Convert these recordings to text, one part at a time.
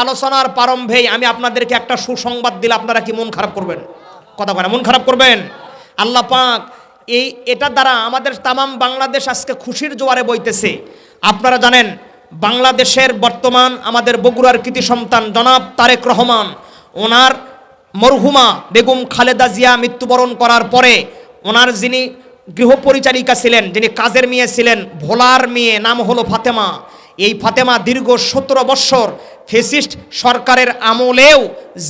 আলোচনার প্রারম্ভেই আমি আপনাদেরকে একটা সুসংবাদ দিলে আপনারা কি মন খারাপ করবেন? কথা বলে মন খারাপ করবেন? আল্লাহ পাক এই এটার দ্বারা আমাদের তামাম বাংলাদেশ আজকে খুশির জোয়ারে বইতেছে। আপনারা জানেন, বাংলাদেশের বর্তমান আমাদের বগুড়ার কৃতি সন্তান জনাব তারেক রহমান, ওনার মরহুমা বেগম খালেদা জিয়া মৃত্যুবরণ করার পরে ওনার যিনি গৃহপরিচারিকা ছিলেন, যিনি কাজের মেয়ে ছিলেন, ভোলার মেয়ে, নাম হলো ফাতেমা। এই ফাতেমা দীর্ঘ সতেরো বৎসর ফেসিস্ট সরকারের আমলেও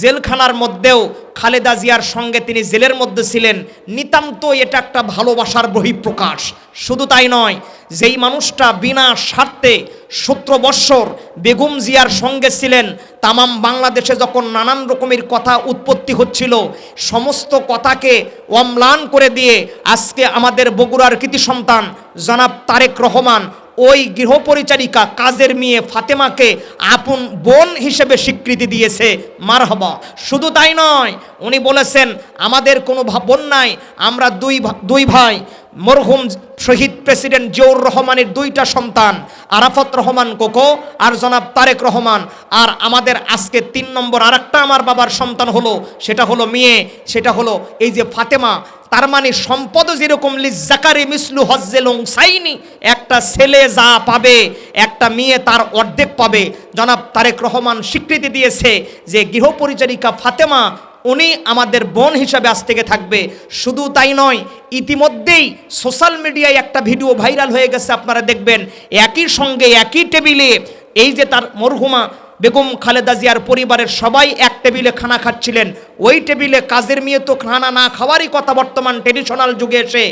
জেলখানার মধ্যেও খালেদা জিয়ার সঙ্গে তিনি জেলের মধ্যে ছিলেন। নিতান্ত এটা একটা ভালোবাসার বহিঃপ্রকাশ। শুধু তাই নয়, যেই মানুষটা বিনা স্বার্থে সতেরো বৎসর বেগম জিয়ার সঙ্গে ছিলেন, তামাম বাংলাদেশে যখন নানান রকমের কথা উৎপত্তি হচ্ছিল, সমস্ত কথাকে অম্লান করে দিয়ে আজকে আমাদের বগুড়ার কৃতি সন্তান জনাব তারেক রহমান ওই গৃহপরিচারিকা কাজের মেয়ে ফাতেমাকে আপন বোন হিসেবে স্বীকৃতি দিয়েছে। মার হবা শুধু তাই নয়, উনি বলেছেন, আমাদের কোনো বোন নাই, আমরা দুই দুই ভাই। মরহুম শহীদ প্রেসিডেন্ট জিয়াউর রহমানের দুইটা সন্তান, আরাফত রহমান কোকো আর জনাব তারেক রহমান। আর আমাদের আজকে তিন নম্বর আরেকটা আমার বাবার সন্তান হলো, সেটা হলো মেয়ে, সেটা হলো এই যে ফাতেমা। তার মানে সম্পদ যেরকম লিজাকারি মিসলু হজ্জেলং সাইনি, একটা ছেলে যা পাবে, একটা মেয়ে তার অর্ধেক পাবে। জনাব তারেক রহমান স্বীকৃতি দিয়েছে যে গৃহপরিচারিকা ফাতেমা উনি আমাদের বোন হিসাবে আজ থেকে থাকবে। শুধু তাই নয়, ইতিমধ্যেই সোশ্যাল মিডিয়ায় একটা ভিডিও ভাইরাল হয়ে গেছে, আপনারা দেখবেন। একই সঙ্গে একই টেবিলে এই যে তার মরহুমা বেগম খালেদা জিয়ার পরিবারের সবাই এক টেবিলে খানা খাচ্ছিলেন। ওই টেবিলে কাজের মেয়ে তো খানা না খাওয়ারই কথা বর্তমান ট্রেডিশনাল যুগে এসে।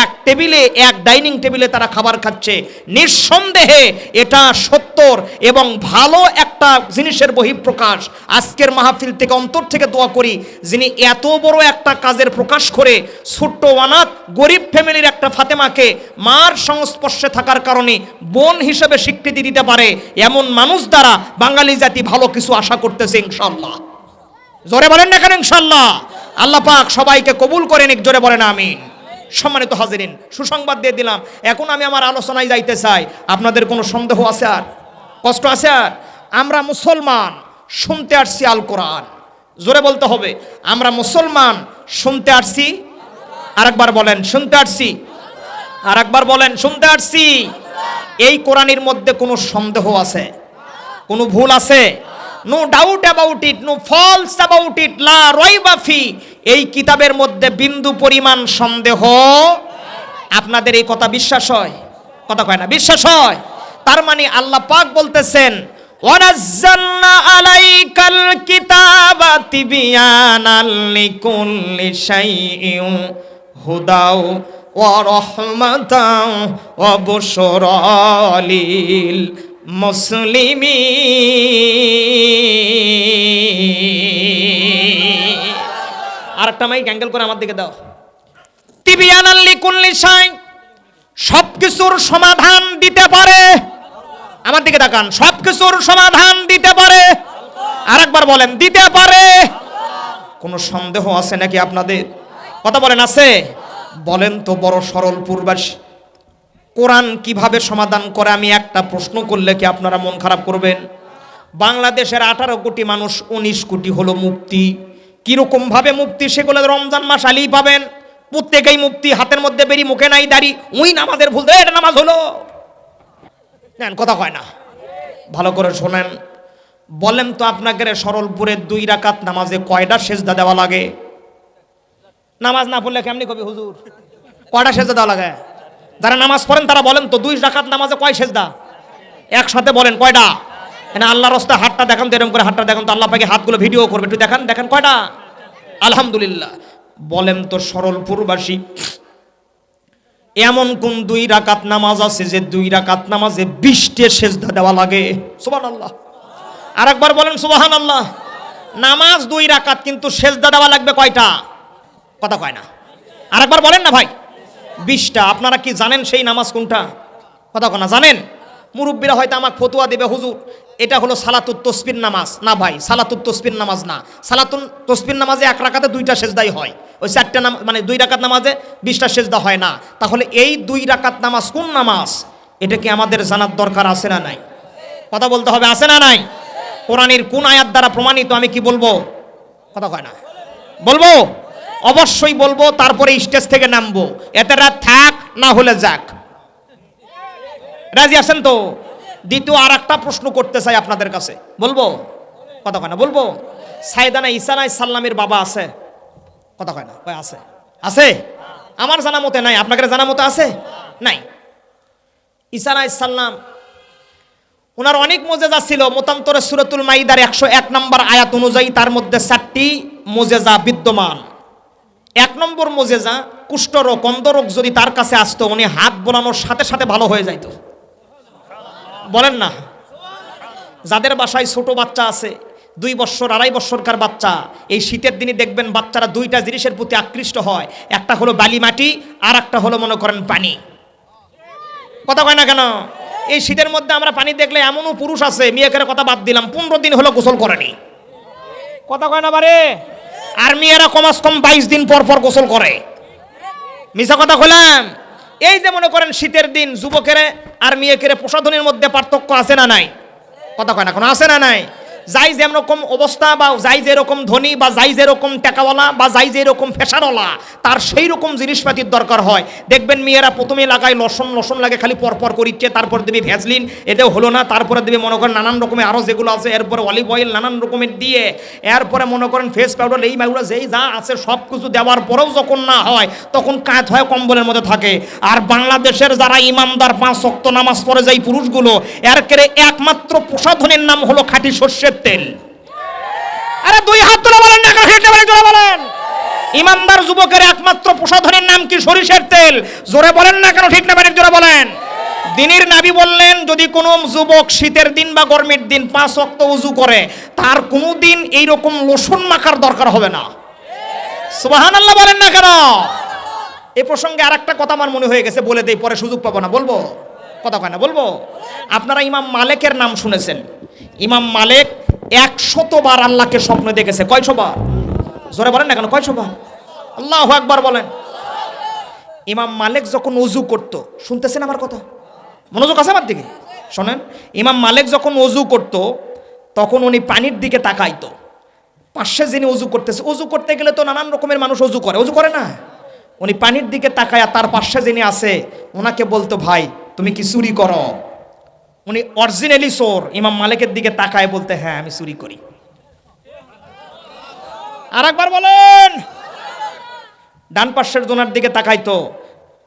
এক টেবিলে, এক ডাইনিং টেবিলে তারা খাবার খাচ্ছে। নিঃসন্দেহে এটা সত্তর এবং ভালো একটা জিনিসের বহিঃপ্রকাশ। আজকের মাহফিল থেকে অন্তর থেকে দোয়া করি, যিনি এত বড় একটা কাজের প্রকাশ করে ছোট্ট অনাথ, গরিব ফ্যামিলির একটা ফাতেমাকে মার সংস্পর্শে থাকার কারণে বোন হিসেবে স্বীকৃতি দিতে পারে, এমন মানুষ দ্বারা বাঙালি জাতি ভালো কিছু আশা করতেছে ইনশাল্লাহ জোরে বলেন না কেন ইনশাল্লাহ আল্লাহ পাক সবাইকে কবুল করেন এক জোরে বলেন আমিন। সম্মানিত হাজিরিন, সুসংবাদ দিয়ে দিলাম। এখন আমি আমার আলোচনায় যাইতে চাই। আপনাদের কোনো সন্দেহ আছে আর? কষ্ট আছে আর? আমরা মুসলমান, শুনতে আসছি আল কোরআন। জোরে বলতে হবে, আমরা মুসলমান, শুনতে আসছি। আরেকবার বলেন, শুনতে আসছি। আরেকবার বলেন, শুনতে আসছি। এই কোরআনের মধ্যে কোনো সন্দেহ আছে? কোনো ভুল আছে? No doubt about it no false about it লা রয়বাফি এই কিতাবের মধ্যে বিন্দু পরিমাণ সন্দেহ। আপনাদের এই কথা বিশ্বাস হয়? কথা কয় না, বিশ্বাস হয়। তার মানে আল্লাহ পাক বলতেছেন, ওয়ানাজ্জালনা আলাইকাল কিতাবা তিবিয়ানাল লিকুল্লি শাইইন হুদাও ওয়া রাহমাতাও ওয়া বুশরা লিল মুসলিমিন আরেকটা মাইক অ্যাঙ্গেল করে আমার দিকে দাও। তিবিয়ানাল লিকুল্লি শাই সব কিছুর সমাধান দিতে পারে। আমার দিকে তাকান সব কিছুর সমাধান দিতে পারে। আরেকবার বলেন, দিতে পারে। কোনো সন্দেহ আছে নাকি আপনাদের? কথা বলেন, আছে? বলেন তো বড় সরল পূর্বাসী। কোরআন কীভাবে সমাধান করে, আমি একটা প্রশ্ন করলে কি আপনারা মন খারাপ করবেন? বাংলাদেশের আঠারো কোটি মানুষ, উনিশ কোটি হলো মুক্তি। কীরকম ভাবে মুক্তি সেগুলো রমজান মাস আলেই পাবেন। প্রত্যেকেই মুক্তি, হাতের মধ্যে বেরি, মুখে নাই দাড়ি, উই নামাজের ভুল এটা নামাজ হলো। নেন, কথা কয় না। ভালো করে শোনেন। বলেন তো আপনাকে সরলপুরের দুই রাকাত নামাজে কয়টা সেজদা দেওয়া লাগে? নামাজ না পড়লে কেমনি কবি হুজুর? কয়টা সেজদা দেওয়া লাগে? যারা নামাজ পড়েন তারা বলেন তো দুই রাকাত নামাজে কয় সেজদা? একসাথে বলেন, কয়টা? না আল্লাহ রস্তে হাতটা দেখান তো, এরকম করে হাতটা দেখান তো, আল্লাহ পাকে হাতগুলো ভিডিও করবে, একটু দেখান, দেখেন কয়টা? আলহামদুলিল্লাহ। বলেন তো সরলপুরবাসী এমন কোন দুই রাকাত নামাজ আছে যে দুই রাকাত নামাজে বিশটে সেজদা দেওয়া লাগে? সুবান আল্লাহ আর একবার বলেন সুবাহান আল্লাহ নামাজ দুই রাকাত, কিন্তু সেজদা দেওয়া লাগবে কয়টা? কথা কয় না। আরেকবার বলেন না ভাই। বিশটা। আপনারা কি জানেন সেই নামাজ কোনটা? কথা কনা জানেন? মুরব্বীরা হয়তো আমাকে ফতুয়া দেবে, হুজুর, এটা হলো সালাতুত তসবির নামাজ। না ভাই, সালাতুত তসবির নামাজ না। সালাতুন তসবির নামাজে এক রাকাতে দুইটা সেজদাই হয়। ওই চারটা নাম মানে দুই রাকাত নামাজে বিশটা সেজদা হয় না। তাহলে এই দুই রাকাত নামাজ কোন নামাজ? এটা কি আমাদের জানার দরকার আছে না নাই? কথা বলতে হবে, আছে না নাই? কোরআনের কোন আয়াত দ্বারা প্রমাণিত আমি কি বলব? কথা কয় না। বলব? অবশ্যই বলব, তারপরে স্টেজ থেকে নামবো। এতে রাত থাক, না হলে যাক। রাজি আছেন তো? দ্বিতীয় আর একটা প্রশ্ন করতে চাই আপনাদের কাছে। বলব? কথা কয় না, বলব? সাইদানা ঈসা সাল্লামের বাবা আছে? কথা কয় না, কয় আছে? আছে? আমার জানা মতে নাই। আপনাদের জানা মতে আছে? নাই। ঈসা সাল্লাম ওনার অনেক মোজেজা ছিল। মতান্তরে সুরতুল মাইদার একশো এক নম্বর আয়াত অনুযায়ী তার মধ্যে চারটি মোজেজা বিদ্যমান। এক নম্বর মোজেজা, কুষ্ঠরোগ অন্ধরোগ যদি তার কাছে আসতো, উনি হাত বোলানোর সাথে সাথে ভালো হয়ে যাইতো। বলেন না। যাদের বাসায় ছোট বাচ্চা আছে, দুই বছর, আড়াই বছরকার বাচ্চা, এই শীতের দিনে দেখবেন বাচ্চারা দুইটা জিনিসের প্রতি আকৃষ্ট হয়। একটা হলো বালি মাটি, আর একটা হলো মনে করেন পানি। কথা কয় না কেন? এই শীতের মধ্যে আমরা পানি দেখলে এমনও পুরুষ আছে মেয়েকের কথা বাদ দিলাম, পনেরো দিন হলো গোসল করেনি। কথা কয় না বারে? আর মেয়েরা কমাস কম বাইশ দিন পর পর গোসল করে। মিশা কথা খোলাম এই যে মনে করেন শীতের দিন, যুবকেরে আর কেরে প্রসাধনের মধ্যে পার্থক্য আছে না নাই? কথা কয় না, কোনো আছে না নাই? যাই যেরকম অবস্থা বা যাই যেরকম ধনী বা যাই যেরকম টাকাওয়ালা বা যাই যেরকম ফেসারওয়ালা, তার সেই রকম জিনিসপাতির দরকার হয়। দেখবেন মেয়েরা প্রথমে লাগায় লসন লসন লাগে খালি পরপর করিচ্ছে, তারপর দেবে ভ্যাজলিন, এতেও হলো না, তারপরে দেবে মনে করেন নানান রকমের আরও যেগুলো আছে, এরপরে অলিভ অয়েল নানান রকমের দিয়ে, এরপরে মনে করেন ফেস পাউডার, এই মাগুলো যেই যা আছে সব কিছু দেওয়ার পরেও যখন না হয়, তখন কাজ হয় কম্বলের মধ্যে থাকে। আর বাংলাদেশের যারা ইমানদার পাঁচ শক্ত নামাজ পড়ে যায় পুরুষগুলো, এর একমাত্র প্রসাধনের নাম হলো খাঁটি সর্ষের তেল। আরে দুই হাত তুলে বলেন না কেন হেঁটে বলেন জোরে বলেন। ইমানদার যুবকের একমাত্র প্রসাধনের নাম কি? সরিষার তেল। জোরে বলেন না কেন, ঠিক না বেঠিক জোরে বলেন। দিনের নাবি বললেন, যদি কোনো যুবক শীতের দিন বা গরমের দিন পাঁচ অক্ত উজু করে, তার কোনো দিন এইরকম লোসন মাখার দরকার হবে না। সুবাহান আল্লাহ বলেন না কেন? এ প্রসঙ্গে আর একটা কথা আমার মনে হয়ে গেছে, বলে দেই, পরে সুযোগ পাবো না, বলব? কথা কয় না, বলব? আপনারা ইমাম মালেকের নাম শুনেছেন। ইমাম মালেক একশতবার আল্লাহকে স্বপ্নে দেখেছে। কয়শবার জোরে বলেন না কেন কয়শবার আল্লাহ একবার বলেন। ইমাম মালেক যখন অজু করত, শুনতেছেন আমার কথা? মনোযোগ আছে আমার দিকে? শোনেন, ইমাম মালেক যখন অজু করত, তখন উনি পানির দিকে তাকাইতো। পাশে যিনি অজু করতেছে অজু করতে গেলে তো নানান রকমের মানুষ অজু করে। অজু করে না? উনি পানির দিকে তাকায়া তার পাশে যিনি আছে ওনাকে বলতো, ভাই, তুমি কি চুরি করো? উনি অরিজিনালি চোর। ইমাম মালিকের দিকে তাকায় বলতে হ্যাঁ আমি চুরি করি। আর একবার বলেন। ডান পাশের জোনার দিকে তাকাইতো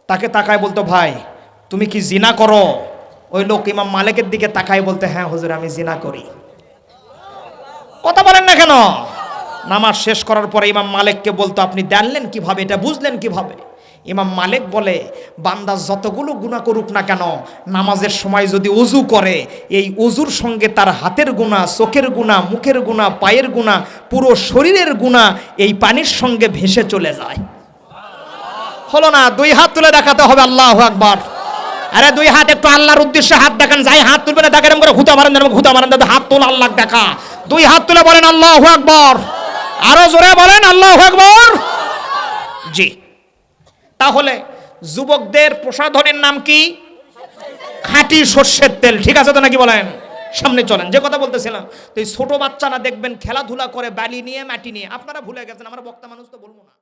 তাকে তাকায় বলতো, ভাই, তুমি কি জিনা করো? ওই লোক ইমাম মালিকের দিকে তাকায় বলতে হ্যাঁ হুজুর, আমি জিনা করি। কথা বলেন না কেন? নামাজ শেষ করার পরে ইমাম মালিককে বলতো, আপনি জানলেন কীভাবে? এটা বুঝলেন কীভাবে? ইমাম মালিক বলে, বান্দা যতগুলো গুণা করুক না কেন, নামাজের সময় যদি উজু করে, এই উজুর সঙ্গে তার হাতের গুণা চোখের গুণা মুখের গুণা পায়ের গুণা পুরো শরীরের গুণা এই পানির সঙ্গে ভেসে চলে যায়। হলো না, দুই হাত তুলে দেখাতে হবে আল্লাহ আকবার। আরে দুই হাত একটু আল্লাহর উদ্দেশ্যে হাত দেখান, যাই হাত তুলবে না, দেখেন করে ঘুতা মারেন ঘুতা মারেন, হাত তোল আল্লাহ দেখা। দুই হাত তুলে বলেন আল্লাহ আকবর। আরও জোরে বলেন আল্লাহ আকবর। জি। তাহলে যুবকদের প্রসাধনের নাম কি? খাঁটি সর্ষের তেল। ঠিক আছে তো নাকি বলেন? সামনে চলেন। যে কথা বলতেছিলাম, তো এই ছোট বাচ্চারা দেখবেন খেলাধুলা করে বালি নিয়ে, মাটি নিয়ে। আপনারা ভুলে গেছেন, আমরা বক্তা মানুষ তো বলব না।